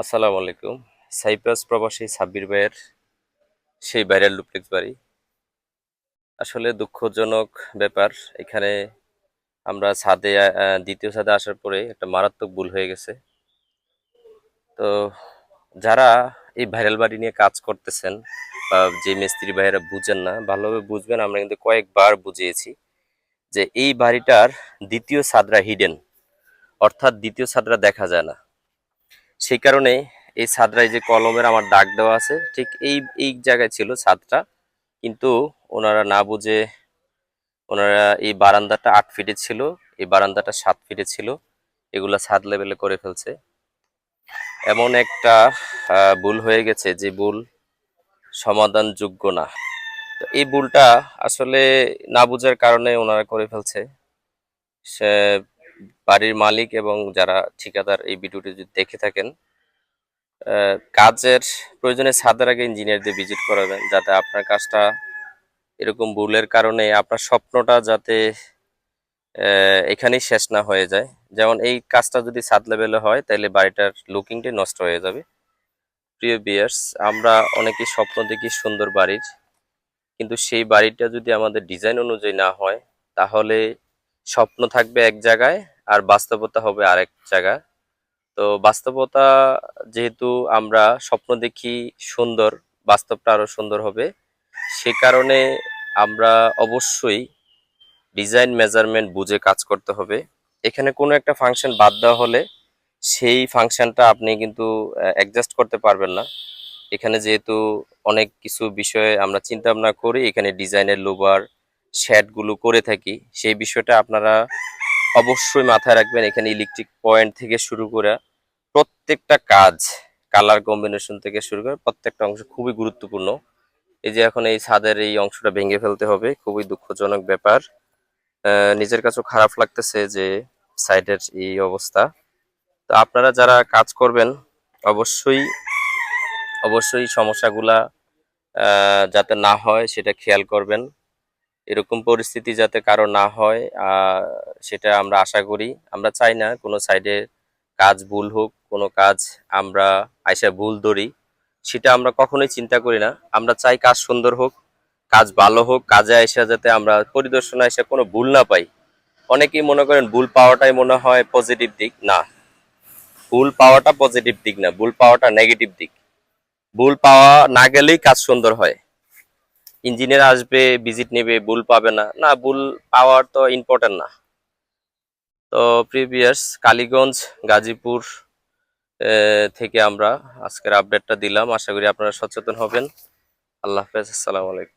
আসসালামু আলাইকুম। সাইপ্রাস প্রবাসী সাব্বির ভাইয়ের সেই ভাইরাল ডুপ্লেক্স বাড়ি। আসলে দুঃখজনক ব্যাপার, এখানে আমরা ছাদে দ্বিতীয় ছাদে আসার পরে একটা মারাত্মক ভুল হয়ে গেছে। তো যারা এই ভাইরাল বাড়ি নিয়ে কাজ করতেছেন বা যে মিস্ত্রি ভাইয়েরা বুঝেন না, ভালোভাবে বুঝবেন, আমরা কিন্তু কয়েকবার বুঝিয়েছি যে এই বাড়িটার দ্বিতীয় ছাদরা হিডেন অর্থাৎ দ্বিতীয় ছাদরা দেখা যায় না। সেই কারণে এই ছাদরায় যে কলমের আমার দাগ দেওয়া আছে, ঠিক এই এই জায়গায় ছিল ছাদটা, কিন্তু ওনারা না বুঝে ওনারা এই বারান্দাটা আট ফিটে ছিল, এই বারান্দাটা সাত ফিটে ছিল, এগুলা ছাদ লেভেলে করে ফেলছে। এমন একটা ভুল হয়ে গেছে যে ভুল সমাধানযোগ্য না। তো এই ভুলটা আসলে না বুঝার কারণে ওনারা করে ফেলছে। সে বাড়ির মালিক এবং যারা ঠিকাদার এই ভিডিওটি যদি দেখে থাকেন কাজের প্রয়োজনে ছাদের আগে ইঞ্জিনিয়ারদের ভিজিট করাবেন যাতে আপনার কাজটা এরকম ভুলের কারণে আপনার স্বপ্নটা যাতে এখানেই শেষ না হয়ে যায়। যেমন এই কাজটা যদি ছাদ লেভেলে হয়, তাহলে বাড়িটার লুকিংটাই নষ্ট হয়ে যাবে। প্রিয় বিয়ার্স আমরা অনেকেই স্বপ্ন দেখি সুন্দর বাড়ির, কিন্তু সেই বাড়িটা যদি আমাদের ডিজাইন অনুযায়ী না হয়, তাহলে স্বপ্ন থাকবে এক জায়গায় আর বাস্তবতা হবে আরেক জায়গা তো বাস্তবতা যেহেতু আমরা স্বপ্ন দেখি সুন্দর, বাস্তবটা আরও সুন্দর হবে, সে কারণে আমরা অবশ্যই ডিজাইন মেজারমেন্ট বুঝে কাজ করতে হবে। এখানে কোনো একটা ফাংশন বাদ দেওয়া হলে সেই ফাংশনটা আপনি কিন্তু অ্যাডজাস্ট করতে পারবেন না। এখানে যেহেতু অনেক কিছু বিষয়ে আমরা চিন্তা ভাবনা করি, এখানে ডিজাইনের লোবার শ্যাডগুলো করে থাকি, সেই বিষয়টা আপনারা অবশ্যই মাথায় রাখবেন এখানে ইলেকট্রিক পয়েন্ট থেকে শুরু করে প্রত্যেকটা কাজ কালার কম্বিনেশন থেকে শুরু করে প্রত্যেকটা অংশ খুবই গুরুত্বপূর্ণ। এই যে এখন এই ছাদের এই অংশটা ভেঙে ফেলতে হবে, খুবই দুঃখজনক ব্যাপার। নিজের কাছেও খারাপ লাগতেছে যে সাইডের এই অবস্থা। তো আপনারা যারা কাজ করবেন, অবশ্যই অবশ্যই সমস্যাগুলা যাতে না হয় সেটা খেয়াল করবেন। এরকম পরিস্থিতি যাতে কারও না হয় সেটা আমরা আশা করি। আমরা চাই না কোনো সাইডে কাজ ভুল হোক, কোনো কাজ আমরা আইসা ভুল ধরি, সেটা আমরা কখনোই চিন্তা করি না। আমরা চাই কাজ সুন্দর হোক, কাজ ভালো হোক, কাজে আইসা যাতে আমরা পরিদর্শনে এসে কোনো ভুল না পাই। অনেকেই মনে করেন ভুল পাওয়াটাই মনে হয় পজিটিভ দিক। না, ভুল পাওয়াটা পজিটিভ দিক না, ভুল পাওয়াটা নেগেটিভ দিক। ভুল পাওয়া না গেলেই কাজ সুন্দর হয়। ইঞ্জিনিয়ার আসবে ভিজিট নেবে, ভুল পাবে না। না, ভুল পাওয়ার তো ইম্পর্টেন্ট না। তো প্রিভিয়াস কালীগঞ্জ, গাজীপুর থেকে আমরা আজকের আপডেটটা দিলাম। আশা করি আপনারা সচেতন হবেন। আল্লাহ হাফেজ, আসসালামু আলাইকুম।